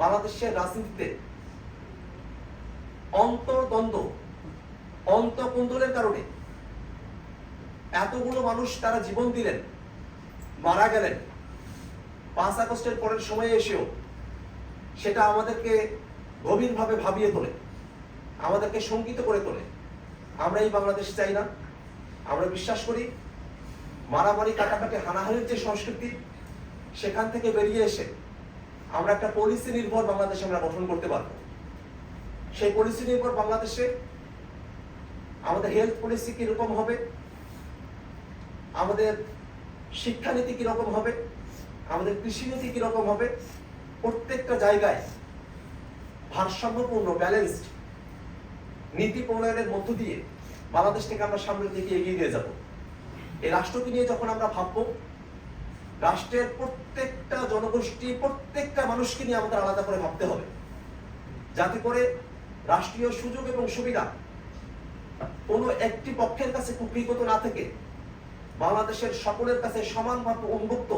বাংলাদেশের রাজনীতিতে অন্তর্দ্বন্দ্ব, অন্তকুন্দলের কারণে এতগুলো মানুষ তারা জীবন দিলেন, মারা গেলেন। পাঁচ আগস্টের পরের সময়ে এসেও সেটা আমাদেরকে গভীরভাবে ভাবিয়ে তোলে, আমাদেরকে শঙ্কিত করে তোলে। আমরা এই বাংলাদেশ চাই না। আমরা বিশ্বাস করি মারামারি, কাটাকাটি, হানাহানির যে সংস্কৃতি, সেখান থেকে বেরিয়ে এসে আমরা একটা পলিসি নির্ভর বাংলাদেশ আমরা গঠন করতে পারব। সেই পলিসি নির্ভর বাংলাদেশে আমাদের হেলথ পলিসি কীরকম হবে? আমাদের শিক্ষানীতি কীরকম হবে? আমাদের কৃষিনীতি কীরকম হবে? প্রত্যেকটা জায়গায় ভারসাম্যপূর্ণ ব্যালেন্সড নীতি প্রণয়নের মধ্য দিয়ে বাংলাদেশ থেকে আমরা সামনের দিকে এগিয়ে নিয়ে যাব। এই রাষ্ট্রকে নিয়ে যখন আমরা ভাববো রাষ্ট্রের প্রত্যেকটা জনগোষ্ঠী, প্রত্যেকটা মানুষকে নিয়ে আমাদের আলাদা করে ভাবতে হবে। যাতে করে রাষ্ট্রীয় সুযোগ এবং সুবিধা কোনো একটি পক্ষের কাছে কুকৃগত না থেকে বাংলাদেশের সকলের কাছে সমানভাবে উন্মুক্ত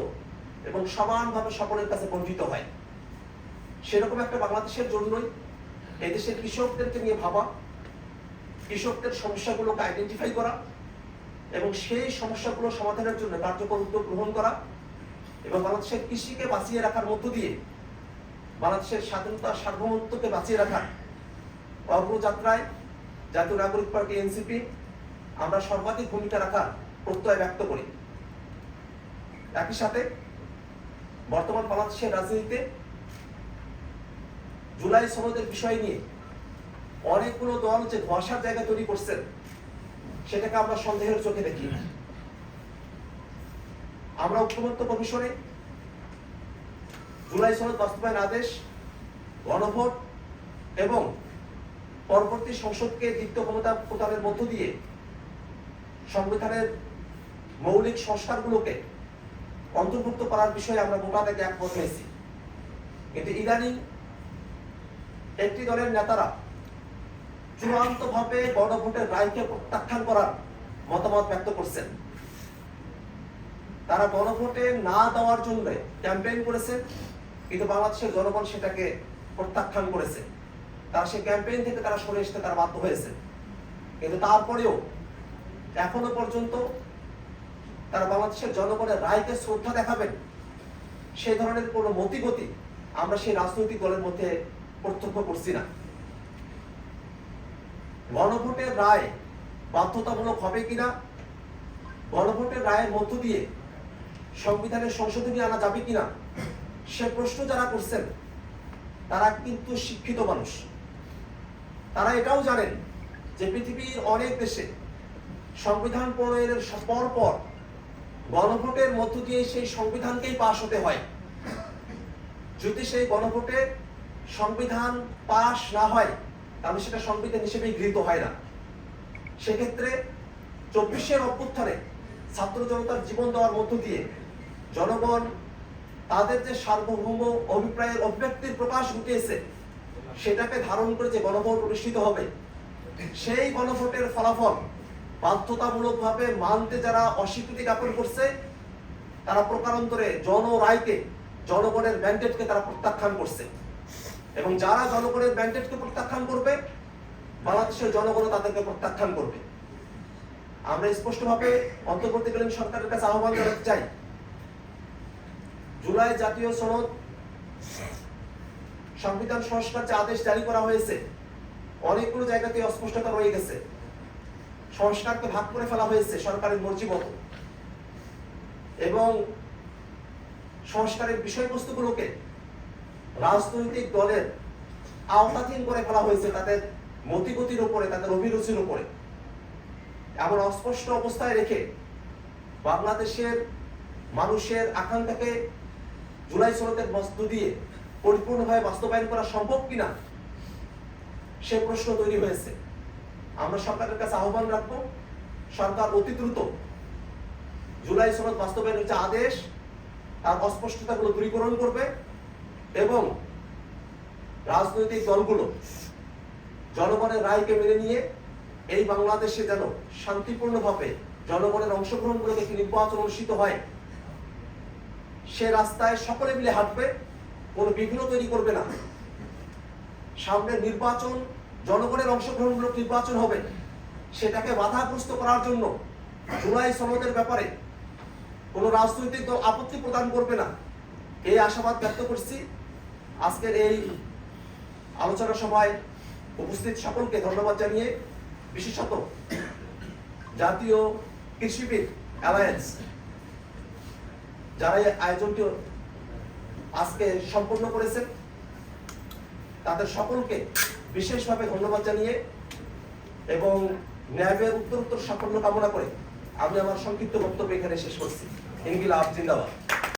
এবং সমানভাবে সকলের কাছে বঞ্চিত হয়। সেরকম একটা বাংলাদেশের জন্যই এদেশের কৃষকদেরকে নিয়ে ভাবা, কৃষকদের সমস্যাগুলোকে আইডেন্টিফাই করা এবং সেই সমস্যাগুলো সমাধানের জন্য কার্যকর উদ্যোগ গ্রহণ করা এবং বাংলাদেশের কৃষিকে বাঁচিয়ে রাখার মধ্য দিয়ে বাংলাদেশের স্বাধীনতা, সার্বভৌমত্বকে বাঁচিয়ে রাখার অগ্রযাত্রায় জাতীয় নাগরিক পার্টি, এনসিপি, আমরা সর্বাধিক ভূমিকা রাখার প্রত্যয় ব্যক্ত করি। একই সাথে বর্তমান বাংলাদেশের রাজনীতিতে জুলাই সনদের বিষয় নিয়ে অনেকগুলো দল যে ধোয়াশার জায়গা তৈরি করছেন, সেটাকে আমরা সন্দেহের চোখে দেখি। আমরা ঐক্যমত্য কমিশনে জুলাই সনদ বাস্তবায়ন আদেশ, গণভোট এবং পরবর্তী সংসদকে দ্বিতীয় ক্ষমতা প্রদানের মধ্য দিয়ে সংবিধানের মৌলিক সংস্কারগুলোকে অন্তর্ভুক্ত করার বিষয়ে আমরা থেকে একমত হয়েছি। কিন্তু ইদানিং একটি দলের নেতারা চূড়ান্তভাবে গণভোটের রায়কে প্রত্যাখ্যান করার মতামত ব্যক্ত করছেন। তারা গণভোটে না দেওয়ার জন্য ক্যাম্পেইন করেছে, কিন্তু বাংলাদেশের জনগণ সেটাকে প্রত্যাখ্যান করেছে। তারা সেই ক্যাম্পেইন থেকে তারা সরে আসতে তারা বাধ্য হয়েছে। কিন্তু তারপরেও এখনও পর্যন্ত তারা বাংলাদেশের জনগণের রায়কে শ্রদ্ধা দেখাবেন, সেই ধরনের কোনো মতিগতি আমরা সেই রাজনৈতিক দলের মধ্যে প্রত্যক্ষ করছি না। গণভোটের রায় বাধ্যতামূলক হবে কিনা? গণভোটের রায়ের মধ্য দিয়ে সংবিধানের সংশোধনী আনা যাবে কিনা? সে প্রশ্ন যারা করছেন, তারা কিন্তু শিক্ষিত মানুষ। তারা এটাও জানেন যে পৃথিবীর অনেক দেশে সংবিধান প্রণয়নের পর পর গণভোটের মধ্য দিয়ে সেই সংবিধানকেই পাশ হতে হয়। যদি সেই গণভোটে সংবিধান পাশ না হয়, তাহলে সেটা সংবিধান হিসেবে গৃহীত হয় না। সেক্ষেত্রে চব্বিশের অভ্যুত্থানে ছাত্র জনতার জীবন দেওয়ার মধ্য দিয়ে জনগণ তাদের যে সার্বভৌম অভিপ্রায়ের অভিব্যক্তির প্রকাশ ঘটিয়েছে, সেটাকে ধারণ করে যে গণভোট অনুষ্ঠিত হবে, সেই গণভোটের ফলাফল বাধ্যতামূলকভাবে মানতে যারা অস্বীকৃতি জ্ঞাপন করছে, তারা প্রকারান্তরে জন রায়কে জনগণের ম্যান্ডেটকে তারা প্রত্যাখ্যান করছে। এবং যারা জনগণের ম্যান্ডেটকে প্রত্যাখ্যান করবে, বাংলাদেশের জনগণও তাদেরকে প্রত্যাখ্যান করবে। আমরা স্পষ্টভাবে অন্তর্বর্তীকালীন সরকারের কাছে আহ্বান জানাতে চাই জুলাই জাতীয় সনদ সংবিধান সংস্কার যে আদেশ জারি করা হয়েছে, অনেকগুলো জায়গাতে অস্পষ্টতা রয়ে গেছে। সংস্কারকে ভাগ করে ফেলা হয়েছে সরকারের মর্জি এবং সংস্কারের বিষয়বস্তুগুলোকে রাজনৈতিক দলের আওতাধীন করে ফেলা হয়েছে তাদের মতিগতির উপরে, তাদের অভিরুচির উপরে। এমন অস্পষ্ট অবস্থায় রেখে বাংলাদেশের মানুষের আকাঙ্ক্ষাকে জুলাই সনদের মস্ত দিয়ে পরিপূর্ণভাবে বাস্তবায়ন করা সম্ভব কিনা, সে প্রশ্ন তৈরি হয়েছে। আমরা সরকারের কাছে আহ্বান রাখব, সরকার অতি দ্রুত জুলাই সনদ বাস্তবায়নের যে আদেশ, তার অস্পষ্টতাগুলো দূরীকরণ করবে এবং রাজনৈতিক দলগুলো জনগণের রায়কে মেনে নিয়ে এই বাংলাদেশে যেন শান্তিপূর্ণভাবে জনগণের অংশগ্রহণগুলোকে একটি নির্বাচন অনুষ্ঠিত হয়। সে রাস্তায় সকলে মিলে হাঁটবে, কোনো বিঘ্ন তৈরি করবে না। সামনে নির্বাচন, জনগণের অংশগ্রহণমূলক নির্বাচন হবে। সেটাকে বাধাগ্রস্ত করার জন্য জুলাই সনদের ব্যাপারে কোনো রাজনৈতিক দল আপত্তি প্রদান করবে না। এই আশাবাদ ব্যক্ত করছি। আজকের এই আলোচনা সভায় উপস্থিত সকলকে ধন্যবাদ জানিয়ে বিশেষত জাতীয় কৃষিবিদ অ্যালায়েন্স যারা আয়োজনটি আজকে সম্পন্ন করেছেন, তাদের সকলকে বিশেষভাবে ধন্যবাদ জানিয়ে এবং ন্যায়ের উত্তর উত্তর সাফল্য কামনা করে আমি আমার সংক্ষিপ্ত বক্তব্য এখানে শেষ করছি। ইনকিলাব, জিন্দাবাদ।